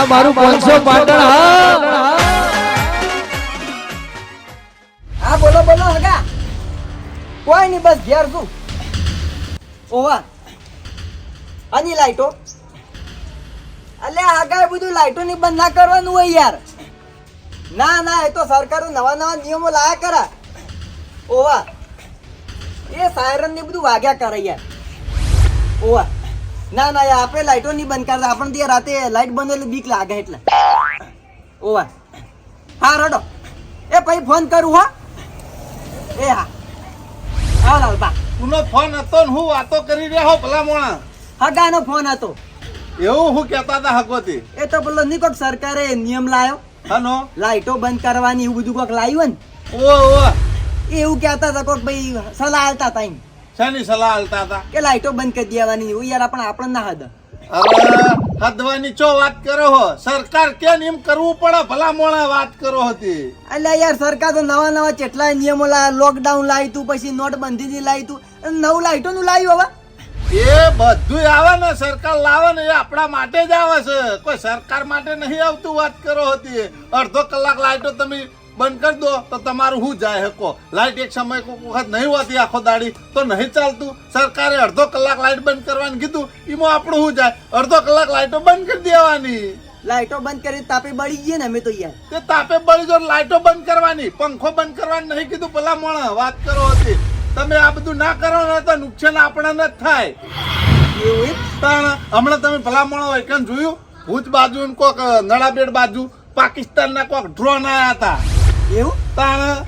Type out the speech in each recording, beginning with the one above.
આ મારું પાંચસો પાટણ હા. હા. બોલો બોલો હગા. કોઈ નહીં બસ ઘેર છું. ઓવા. આની લાઈટો. અલે આગળ બધું લાઈટો ની બંધ ના કરવાનું હોય યાર. ના ના એ તો સરકારે નવા નવા નિયમો લાયા કરા. ઓવા. એ સાયરન ને બધું વાગ્યા કરે યાર. ઓવા. ના ના યાર આપણે લાઈટો નહીં બંધ કરતા. આપણને ત્યાં રાતે લાઈટ બંધ એટલે બીક લાગે એટલે. ઓવા. હા રડો. એ પછી ફોન કરું હા. એ હા. હા લાલબા તુનો ફોન હતો ને હું વાતો કરી રહ્યો હો ભલા મોણા. હગાનો ફોન હતો. એવું હું કહેતા હતા હકોતી એ તો પેલો નહીં કોક સરકારે નિયમ લાયો. હનો? લાઈટો બંધ કરવાની એવું બધું કોક લાવ્યું ઓ ઓ ને એ એવું કહેતા હતા કોક ભાઈ સલાહ આવતા હતા શાની સલાહ હાલતા હતા? કે લાઈટો બંધ કરી દેવાની એવું યાર આપણે આપણને ના હદ. હવે હદવાની ચો વાત કરો હો? સરકાર કેમ એમ કરવું પડે? ભલા મોણા વાત કરો હતી. એટલે યાર સરકાર તો નવા નવા કેટલાય નિયમો લાયા લોકડાઉન લાવી તું પછી નોટબંધીથી લાવી તું નવું લાઈટો નું લાવ્યું હવે. એ બધું આવે ને સરકાર લાવે ને એ આપણા માટે જ આવે છે. કોઈ સરકાર માટે નહીં આવતું વાત કરો હતી. અડધો કલાક લાઈટો તમે બંધ કરી દો તો તમારું શું જાય હકો? લાઈટ એક સમય કોઈક વખત નહીં હોતી આખો દાડી તો નહીં ચાલતું. સરકારે અડધો કલાક લાઇટ બંધ કરવાનું કીધું એમાં આપણું શું જાય? અડધો કલાક લાઇટો બંધ કરી દેવાની. લાઇટો બંધ કરી તાપે બળી ગઈ ને અમે તો યાર. તે તાપે બળી જો લાઇટો બંધ કરવાની પંખો બંધ કરવાની નહીં કીધું પેલા મોણા વાત કરો હતી તમે આ બધું ના કરો ને તો નુકસાન આપણને જ થાય. એવું હમણાં તમે ભલામણો હોય કેમ જોયું? ભુજ બાજુ કોક નળાબેડ બાજુ પાકિસ્તાન ના કોક ડ્રોન આયા હતા. એવું? તાણ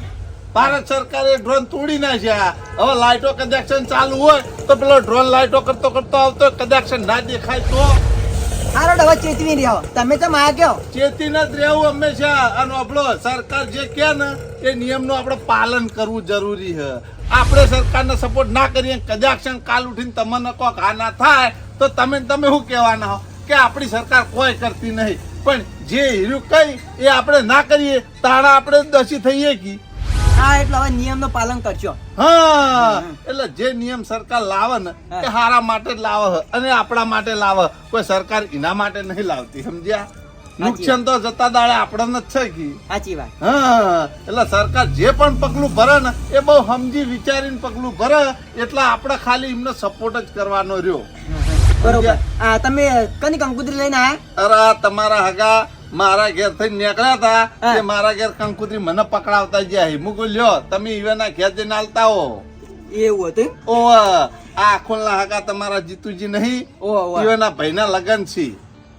ભારત સરકારે ડ્રોન તોડી નાખ્યા. હવે લાઇટો કનેક્શન ચાલુ હોય તો પેલો ડ્રોન લાઇટો કરતો કરતો આવતો કનેક્શન ના દેખાય તો. હારો હવે ચેતવી રહ્યો. તમે તો માં કયો? ચેતીને જ રહેવું હંમેશા અને આપણો સરકાર જે કહે ને એ નિયમનું આપણે પાલન કરવું જરૂરી છે. આપણે સરકારને સપોર્ટ ના કરીએ કજાક્ષણ કાલ ઉઠીને તમને કોક આ ના થાય તો તમે તમે શું કહેવાના હો? કે આપણી સરકાર કોઈ કરતી નહીં. પણ જે હીરું કઈ એ આપણે ના કરીએ તાણા આપણે દોષી થઈએ કી હા એટલે હવે નિયમનું પાલન કરજો. હા એટલે જે નિયમ સરકાર લાવે ને એ હારા માટે લાવે અને આપણા માટે લાવે કોઈ સરકાર એના માટે નહીં લાવતી સમજ્યા? નુકસાન તો જતા દાડે આપણને જ છે કી. સાચી વાત. હા એટલે સરકાર જે પણ પગલું ભરે ને એ બહુ સમજી વિચારીને પગલું ભરે એટલે આપણે ખાલી એમને સપોર્ટ જ કરવાનો રહ્યો. બરોબર. આ તમે કની કંકુતરી લઈને આયા? અરે આ તમારા હગા મારા ઘેર થઈ નીકળ્યા હતા. કે મારા ઘેર કંકુતરી મને પકડાવતા ગયા મુકુ લ્યો તમે ઈવેના ઘેર જઈને હાલતા હો. એવું હતું? ઓ આ આખોલના હગા તમારા જીતુજી નહીં. ઓહ. ઈવેના ભાઈના લગન છે.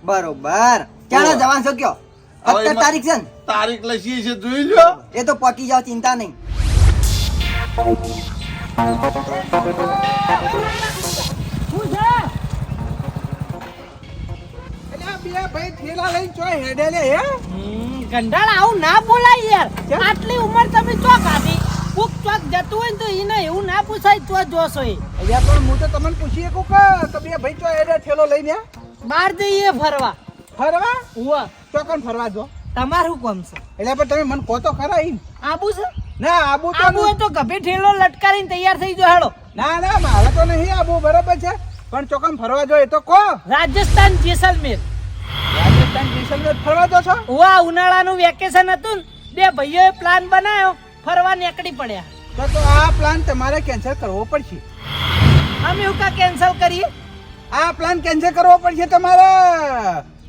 બરોબર. ક્યારે. જવાનું છો કયો? સત્તર તારીખ છે ને? તારીખ લખી છે જોઈ લો એ તો પકી જાવ ચિંતા નહીં. ગંડાળ આવું ના બોલાય યાર. આટલી ઉંમર તમે ચો કાઢી કોક ચોક જતું હોય ને તો એને એવું ના પૂછાય ચો જોશો એ અહીંયા પણ હું તો તમને પૂછીએ શકું કે તમે ભાઈ ચો એડે થેલો લઈને બહાર જઈએ ફરવા. ફરવા? ઉવા. તો ફરવા જો. તમારું કોમ છે? એટલે પણ તમે મને કહો તો ખરા ઈ. આબુ છે? ના આબુ તો આબુ હોય તો ગભે ઠેલો લટકારીને તૈયાર થઈ જો હેડો. ના ના મારે તો નહીં આબુ બરાબર છે. પણ ચોકમ ફરવા જો એ તો કહો. રાજસ્થાન જેસલમેર. જેસલમેર ફરવા જો છો? ઉવા ઉનાળાનું વેકેશન હતું બે ભાઈઓએ પ્લાન બનાવ્યો ફરવા નીકળી પડ્યા. તો તો આ પ્લાન તમારે કેન્સલ કરવો પડશે. અમે એવું કા કેન્સલ કરીએ? આ પ્લાન કેન્સલ કરવો પડશે તમારે.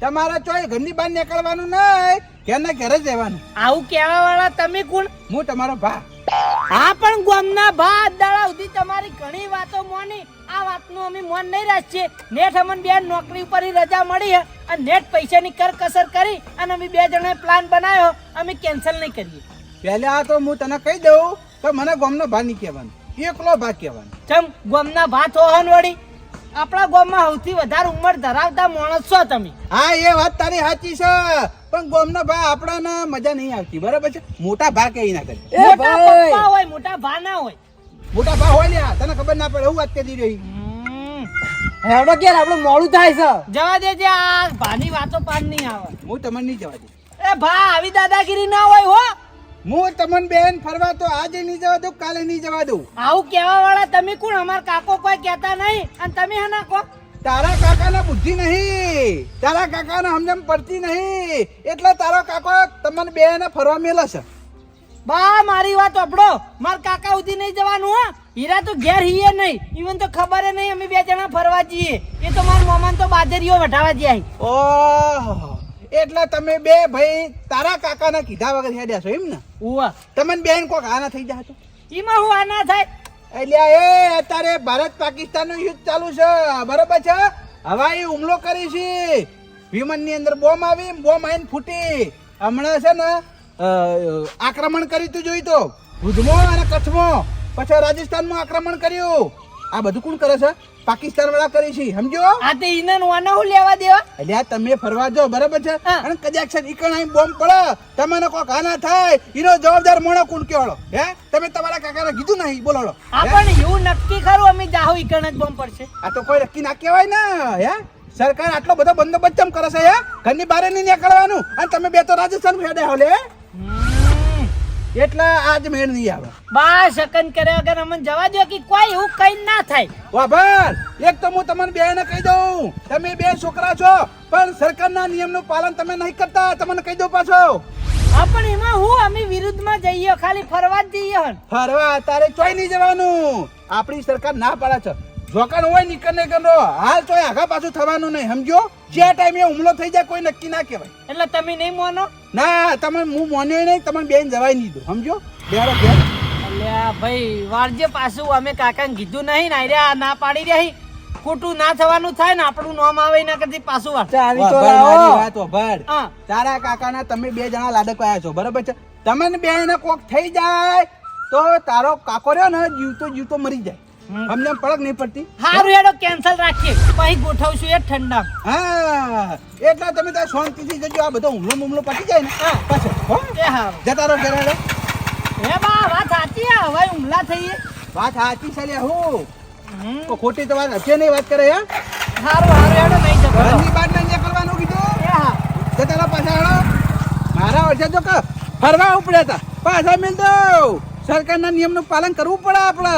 તમારે ચોય ઘરની બહાર નીકળવાનું નહીં ઘરના ઘરે જ રહેવાનું. આવું કહેવા વાળા તમે કોણ? હું તમારો ભા. હા પણ ગોમના ભાત દાડા સુધી તમારી ઘણી વાતો મોની. આ વાતનું અમે મન નહીં રાખીએ. નેટ અમને બે નોકરી ઉપર રજા મળી અને નેટ પૈસાની કરકસર કરી અને અમે બે જણાએ પ્લાન બનાવ્યો. અમે કેન્સલ નહીં કરીએ. પહેલા તો હું તને કહી દઉં તો મને ગોમનો ભા નહીં કહેવાનું. એકલો ભા કહેવાનો. ચમ ગોમના ભા તો હન વળી? આપણા ગોમમાં સૌથી વધારે ઉંમર ધરાવતા માણસ છો તમે. હા એ વાત તારી સાચી છે. પણ ગોમનો ભા આપણાને મજા નહીં આવતી. બરાબર છે? મોટા ભા કઈ ના કરે. મોટા પપ્પા હોય મોટા ભા ના હોય મોટા ભા હોય આ તને ખબર ના પડે હું વાત કરી રહી. હેડો કે આપણું મોડું થાય છે? જવા દેજે આ ભાની વાતો પાન નહીં આવે. હું તમને નહીં જવા દઉં. એ ભા આવી દાદાગીરી ના હોય હો. હું તમને બેન ફરવા તો આજે નહીં જવા દઉં કાલે નહીં જવા દઉં. આવું કહેવા વાળા તમે કોણ? અમાર કાકો કોઈ કહેતા નહીં. અને તમે હે ના કહો તારા કાકાને બુદ્ધિ નહીં. તારા કાકાને સમજણ પડતી નહીં. એટલે તારો કાકો તમને બે ફરવા મેલે છે બા મારી વાત આપડો માર કાકા સુધી નહીં જવાનું હા. હીરા તો ઘેર હીએ નહીં. ઈવન તો ખબર નહીં અમે બે જણા ફરવા જઈએ. એ તો મારા મોમાન તો બાજરીઓ વઢાવા જાય ઓહો. એટલે તમે બે ભાઈ તારા કાકાને કીધા વગર હેડ્યા છો એમ ને? ઉવા. તમને બેન કોક આના થઈ જાય છો ઈમાં હું આના થાય? એટલે એ અત્યારે ભારત પાકિસ્તાનનું યુદ્ધ ચાલુ છે. બરોબર છે? હવાઈ હુમલો કરી છે. વિમાનની અંદર બોમ્બ આવી બોમ્બ આવીને ફૂટી. હમણાં છે ને આક્રમણ કર્યું તું જોઈ તો? ભુજમાં અને કચ્છમાં. પછી રાજસ્થાનમાં આક્રમણ કર્યું. આ બધું કોણ કરે છે? પાકિસ્તાન વાળા કરી છે સમજો? આ તે ઈને વાના હું લેવા દેવા? એટલે આ તમે ફરવા જાઓ બરાબર છે? અને કદાચ છે ઈકણ આઈ બોમ્બ પડે. તમને કોક આના થાય ઈનો જવાબદાર મોણો કોણ કેવાળો હે? તમે તમારા કાકાને કીધું નહીં બોલાડો આ પણ એવું નક્કી ખરું અમે જાહો ઈકણ જ બોમ્બ પડશે. આ તો કોઈ નક્કી ના કહેવાય ને હે? સરકાર આટલો બધો બંદોબસ્ત કેમ કરે છે હે? ઘરની બહાર નહીં નીકળવાનું. અને તમે બે તો રાજસ્થાન ફેડે હોલે. એટલે આજ મેળ નહીં આવે. બા શકન કર્યા વગર અમને જવા દો કે કોઈ એવું કઈ ના થાય. વાભર એક તો હું તમને બેને કહી દઉં. તમે બે છોકરા છો પણ સરકારના નિયમનું પાલન તમે નહીં કરતા. તમને કહી દઉં પાછો. હા પણ એમાં હું? અમે વિરુદ્ધમાં જઈએ ખાલી ફરવા જ જઈએ ફરવા તારે ચોય નહીં જવાનું. આપણી સરકાર ના પાડે છે. જોકણ હોય નીકળ નહીં કરો હાલ તો આગા પાછું થવાનું નહીં સમજો જે ટાઈમે હુમલો થઈ જાય કોઈ નક્કી ના કહેવાય. એટલે તમે નહીં માનો? ના તમે હું માન્યો નહીં તમને બેન જવાય નહીં દો સમજો બેરો બેન અલ્યા ભાઈ વારજે પાછું અમે કાકાને કીધું નહીં ને આર્યા ના પાડી રહી. ખોટું ના થવાનું થાય ને આપણું નામ આવે એના કરતી પાછું વાર વાભર મારી વાત વાભર. હા. તારા કાકાના તમે બે જણા લાડક આવ્યા છો બરાબર છે? તમે બે ને કોક થઈ જાય તો તારો કાકો રહ્યો ને જીવતો જીવતો મરી જાય. અમને પડક નહીં પડતી. હારું એડો કેન્સલ રાખીએ. પછી ગોઠવશું એ ઠંડા હા એટલે તમે ત્યાં શાંતિથી જજો આ બધો હુમલો મુમલો પતી જાય ને. હા. પાછો હો? એ જતા રહો ઘરે હેડો. હે બા વાત સાચી આ હવે હુમલા થઈએ. વાત સાચી છે લે હું. તો ખોટી તો વાત હશે નહીં વાત કરે હા? હારું હારું એડો નહીં જતો ઘરની બહાર નહીં કરવાનું કીધું. એ હા. જતા રહો પાછા હેડો. મારા વર્ષે તો ક ફરવા ઉપડ્યા હતા. પાછા મિલ દો સરકારના નિયમનું પાલન કરવું પડે આપણે.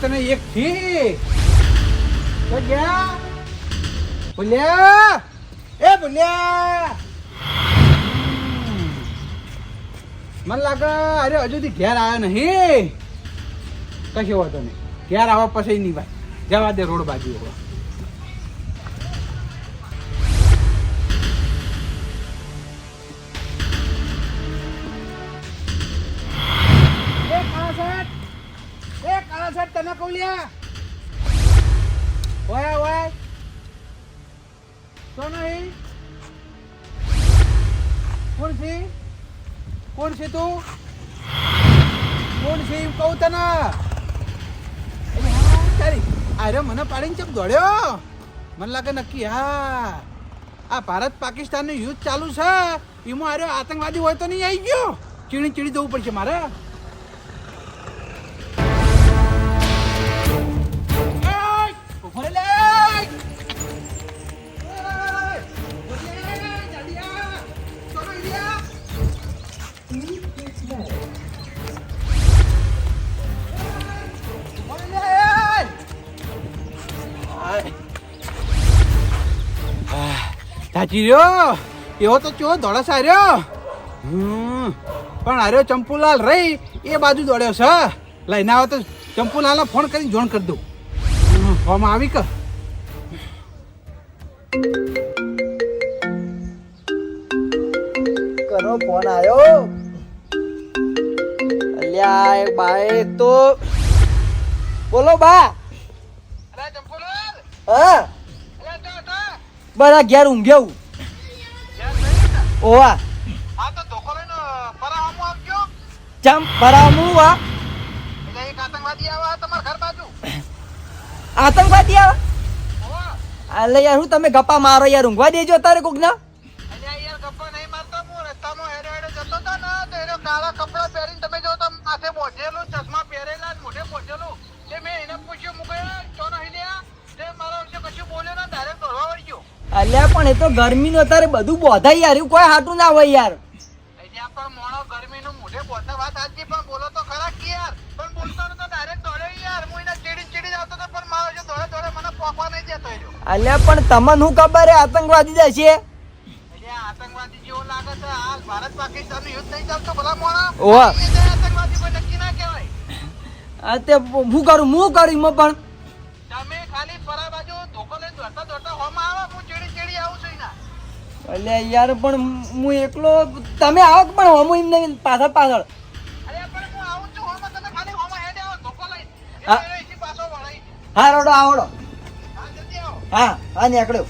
પોતને એક થી ભૂલ્યા? એ ભૂલ્યા? મને લાગે, અરે, હજુ થી ઘેર આવ્યા નહીં. કશો વાંધો નહીં. ઘેર આવવા પછી નહીં ભાઈ. જવા દે રોડ બાજુ હવે. તું કોણ છે એમ કહું તને? તારી અરે મને પાડીને ચમ દોડ્યો? મને લાગે નક્કી, હા. આ ભારત પાકિસ્તાનનું યુદ્ધ ચાલુ છે. એમાં આર્યો આતંકવાદી હોય તો નહીં આવી ગયો? ચીણી ચીણી જવું પડશે મારે. સાચી રહ્યો? એવો તો ચો દોડે સાર્યો હમ પણ હાર્યો ચંપુલાલ રહી એ બાજુ દોડ્યો છે. લઈને આવો તો ચંપુલાલને ફોન કરીને જોણ કરી દઉં. ફોર્મ આવી કે કરો ફોન આવ્યો અલ્યા એ બાએ તો બોલો બા. અરે ચંપુલાલ? હા. અરે તો તો બરા ઘેર ઊંઘ્યો ઓવા. આ તો ધોકો લઈને પરા હમો આપજો. ચમ પરામુ વા એટલે એક આતંકવાદી આવા તમારા ઘર બાજુ. આતંકવાદી આવે? અલે યાર હું તમે ગપ્પા મારો યાર ઊંઘવા દેજો તારે કોક ના અલ્યા યાર ગપ્પા નહીં મારતો હું રસ્તામાં હેડે હેડે જતો હતો ને તો એનો કાળા કપડા પહેરીને તમે જો તો માથે બોધેલું ચશ્મા પહેરેલા મોઢે બોધેલું તે મેં એને પૂછ્યું મુકે ચો નહીં લ્યા તે મારા વિશે કશું બોલ્યો ને ડાયરેક્ટ દોડવા વળી ગયો અલ્યા પણ એ તો ગરમી નું અત્યારે બધું બોધાય યાર એવું કોઈ હાટું ના હોય યાર. અહીંયા પણ મોણો ગરમીનું મોઢે બોધતા વાત સાચી પણ બોલો તો ખરા કે યાર? પણ બોલતો નતો ડાયરેક્ટ દોડ્યો યાર હું એને ચીડી ચીડી આવતો હતો પણ મારો જે દોડે દોડે મને પોકવા નહીં દેતો અલ્યા પણ તમને હું ખબર હે આતંકવાદી જશે આતંકવાદી જેવો લાગે છે હાલ ભારત પાકિસ્તાનનું યુદ્ધ નહીં ચાલતું ભલા મોણા. આતંકવાદી કોઈ નક્કી ના કહેવાય. તે હું કરું હું કરું પણ. તમે ખાલી પરા બાજુ ધોકો લઈને દોડતા દોડતા હોમાં આવો હું ચીડી ચીડી આવું છું એના અલ્યા યાર પણ હું એકલો તમે આવો પણ હમું નહીં પાછળ પાછળ? હું. એટલે રોડો આવડો. હા હા હા નીકળ્યો.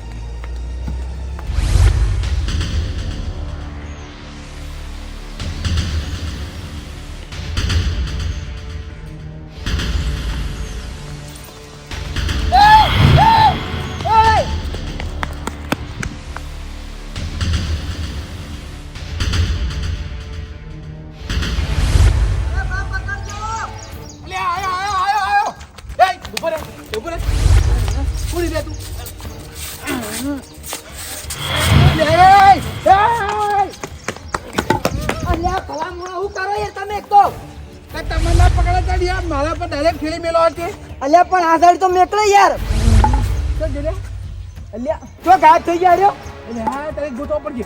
પણ આ સાઈડ તો મેકલે યાર. તો જલે અલ્યા તો ગાયબ થઈ ગયા એટલે હા તારે ગોતો પડશે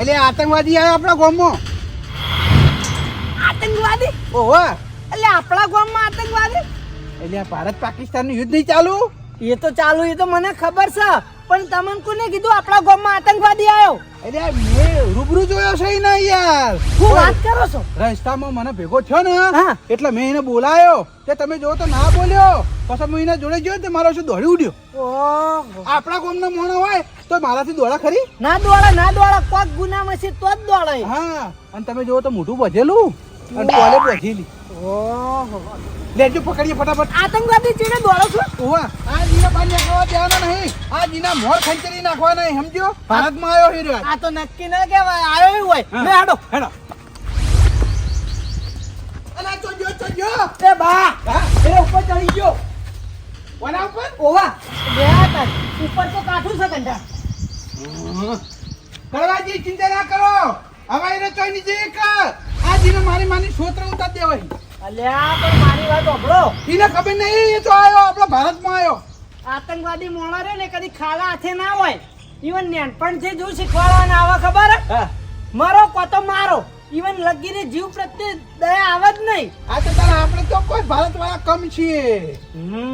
એટલે આતંકવાદી આવ્યા આપણા ગામમાં? આતંકવાદી? ઓહો. એટલે આપણા ગામમાં આતંકવાદી? એટલે ભારત પાકિસ્તાનનું યુદ્ધ નહીં ચાલુ? એ તો ચાલુ એ તો મને ખબર છે. પણ તમને કોને કીધું આપણા ગામમાં આતંકવાદી આવ્યો? એટલે મેં રૂબરૂ જોયો છે ને યાર. શું વાત કરો છો? રસ્તામાં મને ભેગો થયો ને. એટલે મેં એને બોલાયો તે તમે જો તો ના બોલ્યો. પછી હું એના જોડે ગયો તે મારો શું દોડી ઉડ્યો? આપણા ગામનો મોણો હોય તો મારાથી દોડા ખરી? ના દોડા ના દોડા કોક ગુનામાં છે તો જ દોડે હા અને તમે જોવો તો મોઢું બધેલું અને ટોલે બધેલી ઓહો. લેજો પકડીએ ફટાફટ. આતંકવાદી ચીને દોડો છો? ઓવા આ જીના બાર નાખવા દેવાના નહીં. આ જીના મોર ખંચરી નાખવા નહીં સમજો ભારતમાં આવ્યો હીરો આ તો નક્કી ના કહેવાય આવ્યો હોય. લે હાડો. હેડો. અલા ચોજો ચોજો એ બા એ ઉપર ચડી ગયો. કોના ઉપર? ઓવા. બે ઉપર તો કાઠું છે કંટા કરવાજી ચિંતા ના કરો. હવે એને ચોઈ નીચે એક આ જીને મારી માની સોત્ર ઉતાર દેવાય. અલ્યા પણ મારી વાત સાંભળો. એને ખબર નહીં એ તો આવ્યો આપણો ભારતમાં આવ્યો આતંકવાદી મોણા રે ને કદી ખાલા હાથે ના હોય. ઈવન જે જો શીખવાડવાના આવે ખબર? મારો કોતો મારો. લગીને જીવ પ્રત્યે દયા આવે જ નહીં. આ તો તારા આપણે તો કોઈ ભારત વાળા કમ છીએ.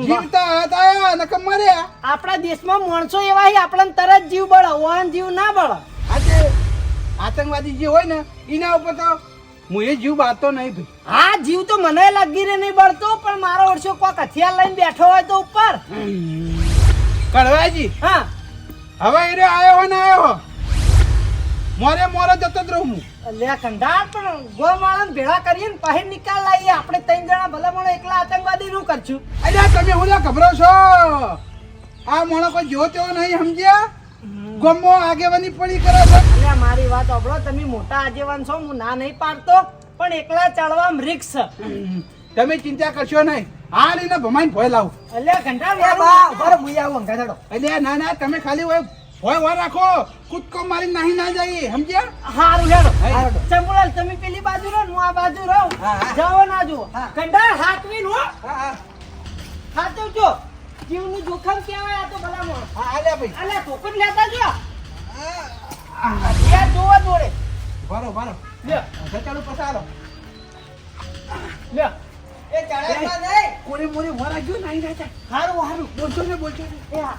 જીવતા હતા નકમ મર્યા. આપણા દેશમાં માણસો એવા હી આપણને તરત જીવ બળે ઓન જીવ ના બળે. આજે આતંકવાદી જે હોય ને એના ઉપર તો હું એ જીવ બાતો નહીં ભાઈ. હા જીવ તો મને લગીને નહીં બળતો પણ મારો ઓરસો કોક હથિયાર લઈને બેઠો હોય તો ઉપર. કડવાજી. હા. હવે એ આવ્યો હોય ને આવ્યો મોરે મોરે જતો જ રહું હું. અલ્યા કંડાળ પણ ગોવાળાને ભેળા કરીએ ને પછી નિકાલ લાવીએ આપણે ત્રણ જણા ભલે મને એકલા આતંકવાદી નું કરશું? અરે તમે હું ગભરો છો? આ મોણો કોઈ જો તેવો નહીં સમજ્યા? ગમો આગેવાની પડી કરે છે. અલ્યા મારી વાત સાંભળો તમે મોટા આગેવાન છો હું ના નહીં પાડતો પણ એકલા ચડવામાં રિક્સ. તમે ચિંતા કરશો નહીં. હા એને ભમાઈને ભય લાવું. અલ્યા ઘંટા એ બા ઉપર આવું અલ્યા ના ના તમે ખાલી હોય હોય હોય રાખો. કૂદકો મારી નાહી ના જાય સમજ્યા? હારું હેડો. ચંપુલાલ તમે પેલી બાજુ રહો ને હું આ બાજુ રહું. જાઓ ના જો કંડા હાથવી હાથવીન હો. હા હા. હાચવજો જીવનું જોખમ કહેવાય આ તો ભલા માણસ હા આલ્યા ભાઈ. આલે ટોકન લેતા જો આ જોવા જોડે. બારો બારો લે. ચાલો પસારો લે. એ ચડાઈમાં નહીં. કોરી મોરી વરા ગયો નાહી ના હારું હારું. બોલજો ને બોલજો ને. એ હા.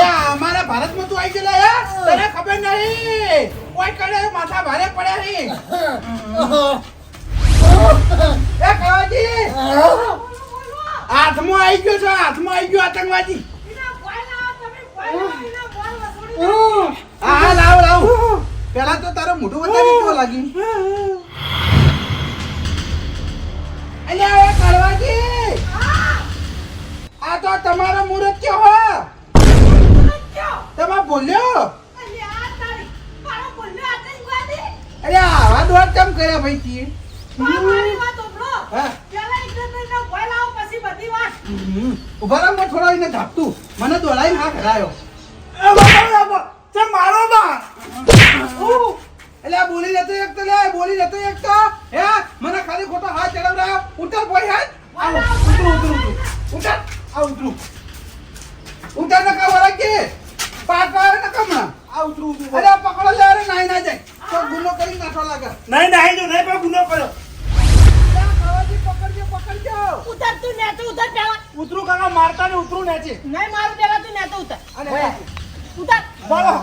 અમારા ભારતમાં તું આવી ગયેલા હે? તને ખબર નહીં. કોઈ કડે માથા ભારે પડ્યા નહીં. એ કવાજી હાથમાં આવી ગયો છે હાથમાં આવી ગયો આતંકવાદી. હા લાવ લાવ. પેલા તો તારો મોઢું બતાવી કેવું લાગી અલ્યા એ કડવાજી આ તો તમારો મુહૂર્ત હો તમે બોલ્યો અરે આવા દોર કેમ કર્યા ભાઈ તીએ હા. ઊભા રહો હું થોડો એને ધાપતું મને દોડાઈ ના કરાયો મારો બા એટલે આ બોલી જતો એક તો લે બોલી જતો એક તો હે મને ખાલી ખોટો હાથ ચડાવડાયો ઉતર ભાઈ હાથ આવો ઉતરું ઉતરું આ ઉતરું ઉતર ન કા વરા પાક આવે ન કમણા આ ઉતરું ઉતરું અરે પકડો લે અરે નાઈ ના જાય. તો ગુનો કરી નાખવા લાગે. નહીં નહીં જો નહીં પણ ગુનો કર્યો. અરે આ ખાવાથી પકડજો પકડજો. ઉતર તું નેચો ઉતર પેલા. ઉતરું કાકા મારતા ને ઉતરું ને છે નહીં મારું પેલા તું નેચો ઉતર. અને ઉતર. બોલો.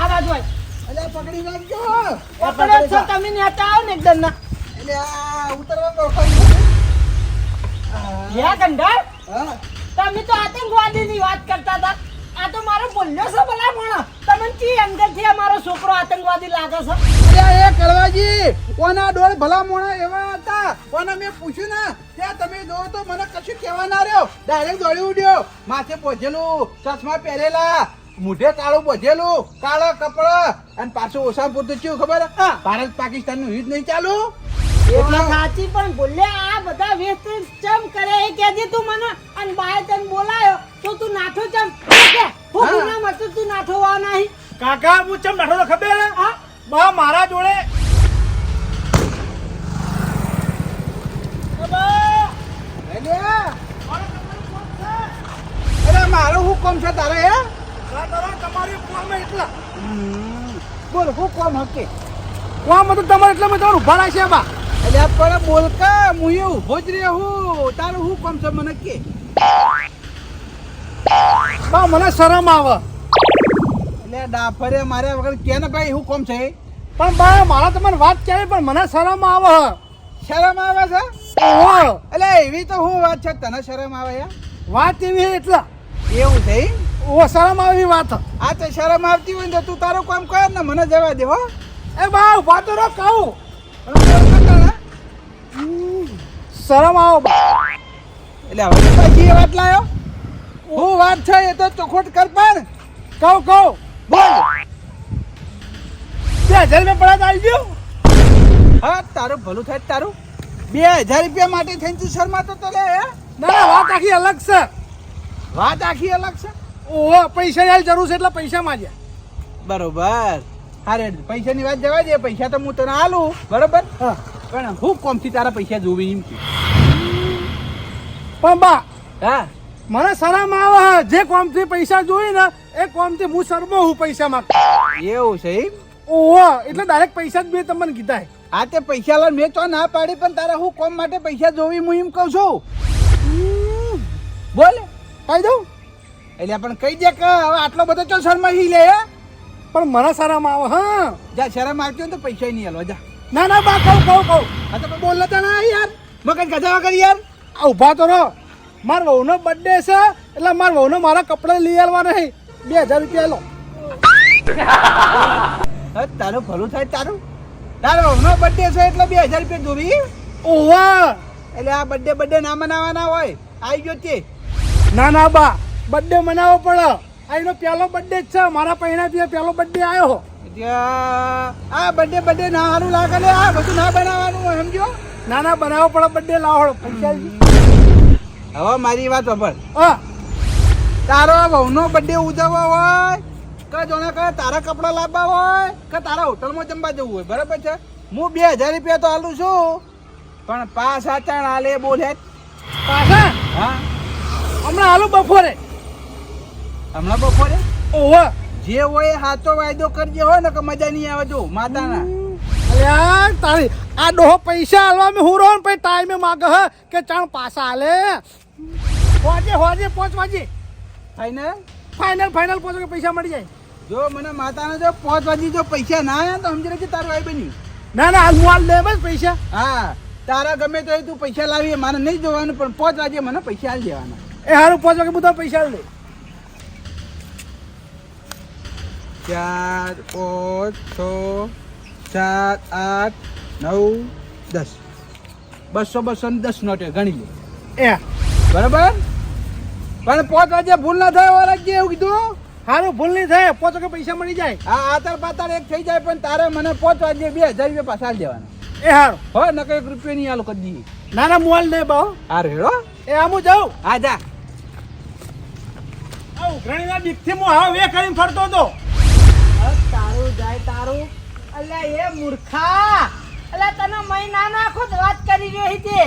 આ બાજુ આય. અલે પકડી નાખજો. પકડો છો તમે નેતા આવો ને એકદમ ના એટલે આ ઉતરવા તો. યા હા. તમે તો આતંકવાદીની વાત કરતા હતા. આ તો મારો બોલ્યો છે ભલા પણ તમને કી અંગતથી અમારો છોકરો આતંકવાદી લાગે છે? અરે એ કળવાજી ઓના ડોળ ભલા મોણા એવા હતા. ઓના મેં પૂછ્યું ને ત્યાં તમે જો તો મને કશું કહેવા ના રહ્યો? ડાયરેક્ટ દોડી ઉડ્યો. માથે પોજેલું ચશ્મા પહેરેલા મોઢે કાળું બોજેલું કાળા કપડા અને પાછું ઓછા પૂરતું ચેવું ખબર. ભારત પાકિસ્તાનનું યુદ્ધ નહીં ચાલુ? સાચી પણ આ બધા વેસ્ટ ચમ કરે એ તું મને. અને બાય તને બોલાયો તો તું નાઠો ચમ. કે હું ગુના મત તું નાઠો વા નહીં. કાકા હું ચમ નાઠો તો ખબર? હા. બા મારા જોડે મારું હું કોમ છે તારે હે? તમારી કોમ એટલા. બોલ હું કોમ હકે? કોમ મતલબ તમારે એટલે તમારું ઊભા રાખશે બા અલ્યા પણ બોલ હું એ ઊભો જ રહ્યો હું. તારું હું કોમ છે મને કે? બા મને શરમ આવે. એટલે ડાફરે મારે વગર કે ને ભાઈ હું કોમ છે? પણ બા મારા તમને વાત કહેવી પણ મને શરમ આવે. શરમ આવે છે? એટલે એવી તો હું વાત છે તને શરમ આવે યાર વાત એવી એટલા. એવું છે ઈ? ઓ શરમ આવી વાત. આ તો શરમ આવતી હોય ને તો તું તારું કામ કર ને મને જવા દે હો. એ બા ઊભા તો રહો કહું. શરમ આવો બા એટલે હવે પછી એ વાત લાયો. હું વાત છે એ તો ચોખોટ કર પણ. કહું કહું. બોલ. બે હજાર રૂપિયા પડા આવી ગયું? હા, તારું ભલું થાય તારું. બે હજાર રૂપિયા માટે થઈને તું શરમાતો તો લે? ના વાત આખી અલગ છે. વાત આખી અલગ છે. ઓહો, પૈસા જરૂર છે એટલે પૈસા માંગ્યા. બરોબર. અરે પૈસાની વાત જવા દે પૈસા તો હું તને આલું બરોબર. પણ હું કોમથી તારા પૈસા જોવી એમ છું પણ બા હા. મને શરમ આવે જે કોમથી પૈસા જોઈ ને એ કોમથી હું શરમો હું પૈસા માંગતો એવું છે એમ? ઓહો એટલે ડાયરેક્ટ પૈસા જ મેં તમને કીધા હે. આ તે પૈસા લા મેં તો ના પાડી પણ તારા હું કોમ માટે પૈસા જોવી હું એમ કહું છું. બોલ. કહી દઉં? એટલે પણ કહી દે કે હવે આટલો બધો ચો શર્મા હી લે હે? પણ મને શરમ આવે હા? જા શરમ આવતી તો પૈસા નહીં હાલો જા. ના ના બા કહું કહું કહું. આ તો બોલ લેતા ના યાર. મગજ ગજા વગર યાર. આ ઊભા તો રહો. મારા વહુનો બર્થડે છે એટલે મારા વહુને મારા કપડાં લઈ આવવા નહીં. બે હજાર રૂપિયા લો. તારું ભલું થાય તારું. તારો વહુનો બર્થડે છે એટલે બે હજાર રૂપિયા જોવી ઓહો! એટલે આ બર્થડે બર્થડે ના મનાવવાના હોય. આવી ગયો તે. ના ના બા. બર્થડે મનાવવો પડે. આ એનો પહેલો બર્થડે જ છે. મારા પહેલાથી પહેલો બર્થડે આવ્યો આ બર્થડે બર્થડે ના સારું લાગે ને આ બધું ના બનાવવાનું સમજો ના ના બનાવો પડે બર્થડે લાવો પૈસા હવે મારી વાત હા. તારો વહુનો બર્થડે ઉજવવો હોય કે જોને કે તારા કપડાં લાવવા હોય કે તારા હોટલમાં જમવા જવું હોય બરાબર છે? હું બે હજાર રૂપિયા તો આલું છું પણ પાંચ આચાણ આલે બોલે. પાછા? હા. હમણાં હાલો બપોરે. હમણાં બપોરે ઓહો! જે હોય સાચો વાયદો કરજે હોય ને કે મજા નહીં આવે. જો માતાના. અરે તારી આ ડોહો પૈસા હાલવા મેં હું રહો ને પછી ટાઈમે માગે હ કે ચાણ પાછા હાલે હોજે હોજે પાંચ થાય ને ફાઇનલ ફાઇનલ પાંચ કે પૈસા મળી જાય. જો મને માતાના જો પાંચ વાગે જો પૈસા ના આવ્યા તો સમજી લેજે તારું આવી બની ના ના હાલ હું હાલ લે બસ પૈસા. હા તારા ગમે તો તું પૈસા લાવી મારે નહીં જોવાનું પણ પાંચ વાગે મને પૈસા આલી દેવાના. એ હારું પાંચ વાગે બધા પૈસા લે ચાર પાંચ છ સાત આઠ નવ દસ. બસો બસો ને દસ નોટે ગણી લે. એ. બરાબર? પણ પાંચ વાગે ભૂલ ના થાય રાખજે એવું કીધું? સારું ભૂલ નહીં થાય. પાંચ વાગે પૈસા મળી જાય. આ આતર પાતર એક થઈ જાય પણ તારે મને પાંચ વાગે બે હજાર રૂપિયા પાછા દેવાના. એ હારો. હો નકર એક રૂપિયા નહીં આલો કદી. ના ના મોલ લે બાવ આ રેડો એ આમ જાઉં. હા જા. ઉઘરાણીના દીકથી હું હા વે કરીને ફરતો હતો. તારું જાય તારું. અલ્યા એ મૂર્ખા. અલ્યા તને મય ના નાખો તો વાત કરી રહી છે.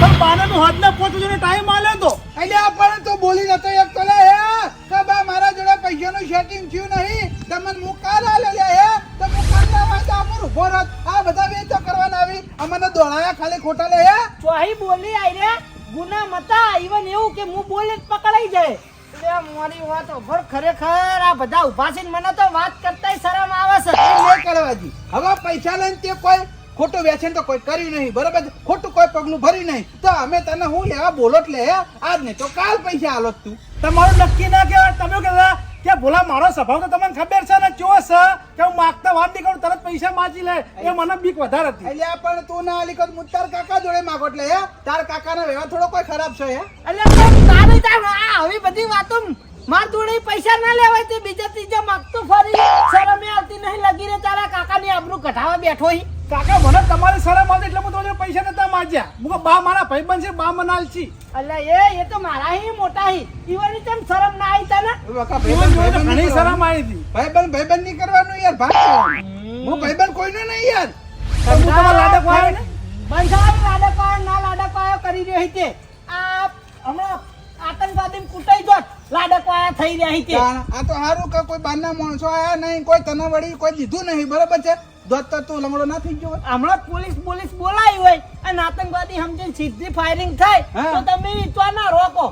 પણ બાને નું હાથ ને વાગે ટાઈમ આલ્યો તો. અલ્યા પણ તો બોલી નતો એક તો લે હે કે બા મારા જોડે પૈસાનું સેટિંગ થયું નહીં. તમને મુકાલ આલે લે હે? તો મુકાલ ના હોય તો આપણ ઊભો રહત આ બધા વેચો કરવાના આવી. અમને દોડાયા ખાલી ખોટા લે હે ચોહી બોલી આઈ રે ગુના મતા ઈવન એવું કે હું બોલે જ પકડાઈ જાય. મારી વાત ઓભર ખરેખર આ બધા ઊભા છે મને તો વાત કરતાય શરમ આવે છે. નહીં કરવાજી. હવે પૈસા લઈને તે કોઈ ખોટું વેચાણ તો કોઈ કર્યું નહીં બરોબર? ખોટું કોઈ પગલું ભર્યું નહીં. તો અમે તને હું લેવા બોલો લે આજ નહીં તો કાલ પૈસા આલો તું. તમારું નક્કી ના કહેવાય. તમે કે ભોલા મારો સ્વભાવ તો તમને ખબર છે ને ચો છે? કે હું માગતા વાત નહીં કરું તરત પૈસા માચી લે એ મને બીક વધારે હતી. એટલે પણ તું ના આલી કદ તાર કાકા જોડે માગો એટલે હે? તાર કાકાનો વ્યવહાર થોડો કોઈ ખરાબ છે હે? એટલે તારે તાર આ હવે બધી વાતો માર જોડે પૈસા ના લેવાય તે બીજા ત્રીજા માગતો ફરી શરમે આવતી નહીં લગી રે તારા કાકાની આબરૂ કઢાવા બેઠો હી. કાકા મને તમારે શરમ આવતી એટલે હું તમારે પૈસા નતા માજ્યા મુકો બા મારા ભાઈબંધ છે બા મનાલ છી. એટલે એ એ તો મારા હી મોટા હી. ઈવની તેમ શરમ ના આવી તને? ઘણી શરમ. આવી હતી. ભાઈબંધ ભાઈબંધ નહીં કરવાનું યાર ભાગ કરવાનું. હું ભાઈબંધ કોઈનો નહીં યાર. હું તમારા લાડક વાળો ને બંધાવ લાડક વાળો ના લાડક આયો કરી રહી છે. આ હમણાં આતંકવાદી કુટાઈ જોત લાડક આયા થઈ રહ્યા છે. આ તો સારું કે કોઈ બહારના માણસો આયા નહીં કોઈ તને વળી કોઈ દીધું નહીં બરોબર છે? દોત તો તું લંગડો ના થઈ ગયો હમણાં પોલીસ પોલીસ બોલાવી હોય અને આતંકવાદી સમજીને સીધી ફાયરિંગ થાય તો તમે વિચવા ના રોકો.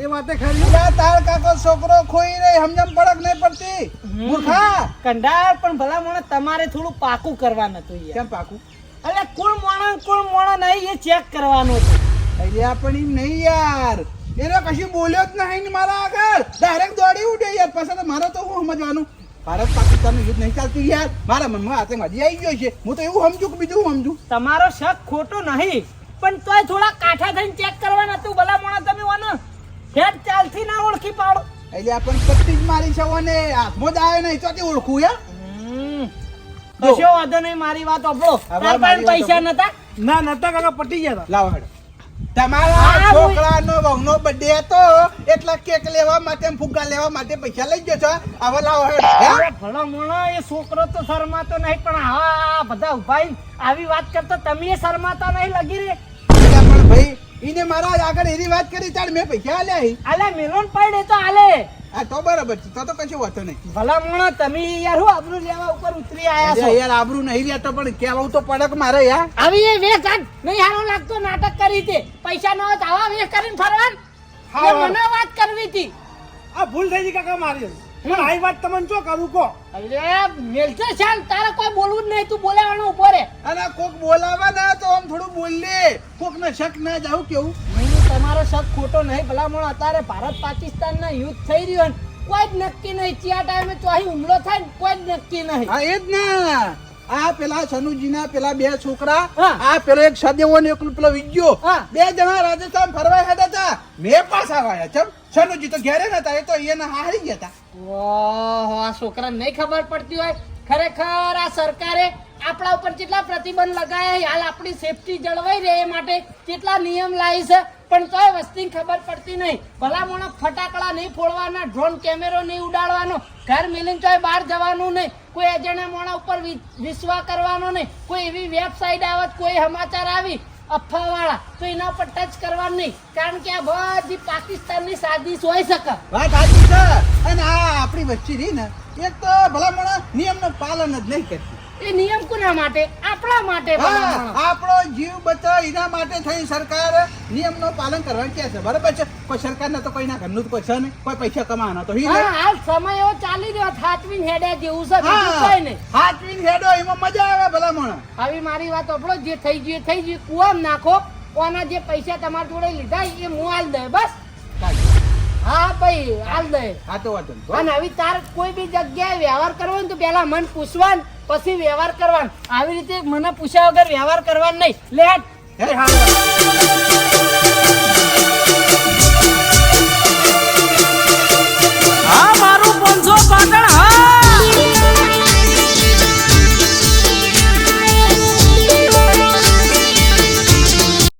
એ વાતે ખરી. અલ્યા, તાર કાકો છોકરો ખોઈ રે હમજમ પડક નહીં પડતી. મૂર્ખા. કંડાર પણ ભલા મોણે તમારે થોડું પાકું કરવાનું હતું યાર કેમ પાકું? એટલે કુલ મોણો કોણ મોણો નહીં એ ચેક કરવાનું હતું. અલ્યા પણ એમ નહીં યાર. એનો કશું બોલ્યો જ નહીં મારા આગળ. ડાયરેક્ટ દોડી ઉઠે યાર. પછી તો મારે તો હું સમજવાનું? ભારત પાકિસ્તાન યુદ્ધ નહીં ચાલતું યાર. મારા મનમાં આતંકવાદી આવી ગયો છે. હું તો એવું સમજુ કે બીજું સમજું? તમારો શક ખોટો નહીં પણ તોય થોડા કાઠા થઈને ચેક કરવાના હતું. ભલા મોણા તમે ઓને હેડ ચાલથી ના ઓળખી પાડો. એટલે આપણ પટ્ટી જ મારી છે અને હાથમાં જ આવ્યો નહીં ચોથી ઓળખું યાર કશો વાંધો નહીં મારી વાત ઓપડો તાર પાસે પૈસા નતા? ના નતા કાકા પટી ગયા હતા. લાવો હેડો. તમારા છોકરાનો વહુનો બર્થડે હતો. એટલા કેક લેવા માટે ફુગ્ગા લેવા માટે પૈસા લઈ ગયો છો. હવે લાવો હેડ ભલા મોણા એ છોકરો તો શરમાતો નહીં પણ હા બધા ઉભાઈ આવી વાત કરતા તમે શરમાતા નહીં લગી રે. પણ ભાઈ ઈને મારા આગળ એની વાત કરી તાર મેં પૈસા આલ્યા હી. આલે મેલોન પડે તો આલે. આ તો બરાબર છે. તો તો કશું વાતો નહીં. ભલા મોણો તમે યાર હું આબરૂ લેવા ઉપર ઉતરી આયા છો? યાર આબરૂ નહીં લેતો પણ કેવું તો પડક મારે યાર. આવી એ વેચ આજ નહીં હારો લાગતો નાટક કરી તે. પૈસા ન હોય તો આવા વેચ કરીને ફરવાન. હા, મને વાત કરવી હતી. આ ભૂલ થઈ ગઈ કાકા મારી. આ વાત તમને શું કરું કો અરે મેલશે ચાલ તારે કોઈ બોલવું જ નહીં. તું બોલાવાનો ઊભો રે. અને કોક બોલાવા ના તો આમ થોડું બોલ લે. કોક ને શક ના જાવ કેવું? નહીં, તમારો શક ખોટો નહીં ભલામણ. અત્યારે ભારત પાકિસ્તાન ના યુદ્ધ થઈ રહ્યો ને કોઈ જ નક્કી નહીં. ચિયા ટાઈમે ચોહી હુમલો થાય ને કોઈ જ નક્કી નહીં. હા એ જ ને. આ પેલા સનુજીના પેલા બે છોકરા આ પેલો એક સદેવો ને એકલો પેલો વિજ્યો. હા. બે જણા રાજસ્થાન ફરવા હેડા હતા. મેં પાછા આવ્યા ચમ. સનુજી તો ઘેરે નતા એ તો એને હારી ગયા હતા. ઓહો આ છોકરાને નહીં ખબર પડતી હોય. ખરેખર આ સરકારે આપણા ઉપર કેટલા પ્રતિબંધ લગાયા હાલ આપણી સેફટી જળવાઈ રહે એ માટે કેટલા નિયમ લાવી છે? પણ તોય વસ્તી ખબર પડતી નહીં. ભલા મોણા ફટાકડા નહીં ફોડવાના ડ્રોન કેમેરો નહીં ઉડાડવાનો, ઘર મિલીને તોય બહાર જવાનું નહીં. કોઈ અજાણ્યા મોણા ઉપર વિશ્વાસ કરવાનો નહીં. કોઈ એવી વેબસાઇટ આવત કોઈ સમાચાર આવી. અફવાવાળા તો એના પર ટચ કરવાનું નહીં. કારણ કે આ બધી પાકિસ્તાનની સાજીશ હોય શકે વાત સાચી છે. અને આ આપણી વચ્ચે રહી ને એક તો ભલામણ નિયમનું પાલન જ નહીં કરતી. એ નિયમ કોના માટે? આપણા માટે. આપણો જીવ બચાવ એના માટે થઈ સરકાર નિયમનું પાલન કરવાનું કે છે. બરાબર છે? કોઈ સરકારને તો કોઈના ઘરનું કોઈ છે નહીં. કોઈ પૈસા કમાવાના તો હાલ સમય એવો ચાલી રહ્યો. હાથવીન હેડે જેવું છે કઈ નહીં. હાથવીન હેડો એમાં મજા આવે ભલામણ આવી મારી વાત આપણો જે થઈ ગયું થઈ ગયું. કુવામ નાખો કોના જે પૈસા તમારા જોડે લીધા એ હું હાલ દે બસ. હા ભાઈ હાલ દે. હા તો વાંધો અને આવી તાર કોઈ બી જગ્યાએ વ્યવહાર કરવો ને તો પેલા મન પૂછવાન પછી વ્યવહાર કરવાનો. આવી રીતે મને પૂછ્યા વગર વ્યવહાર કરવાનો નહીં. લે હા?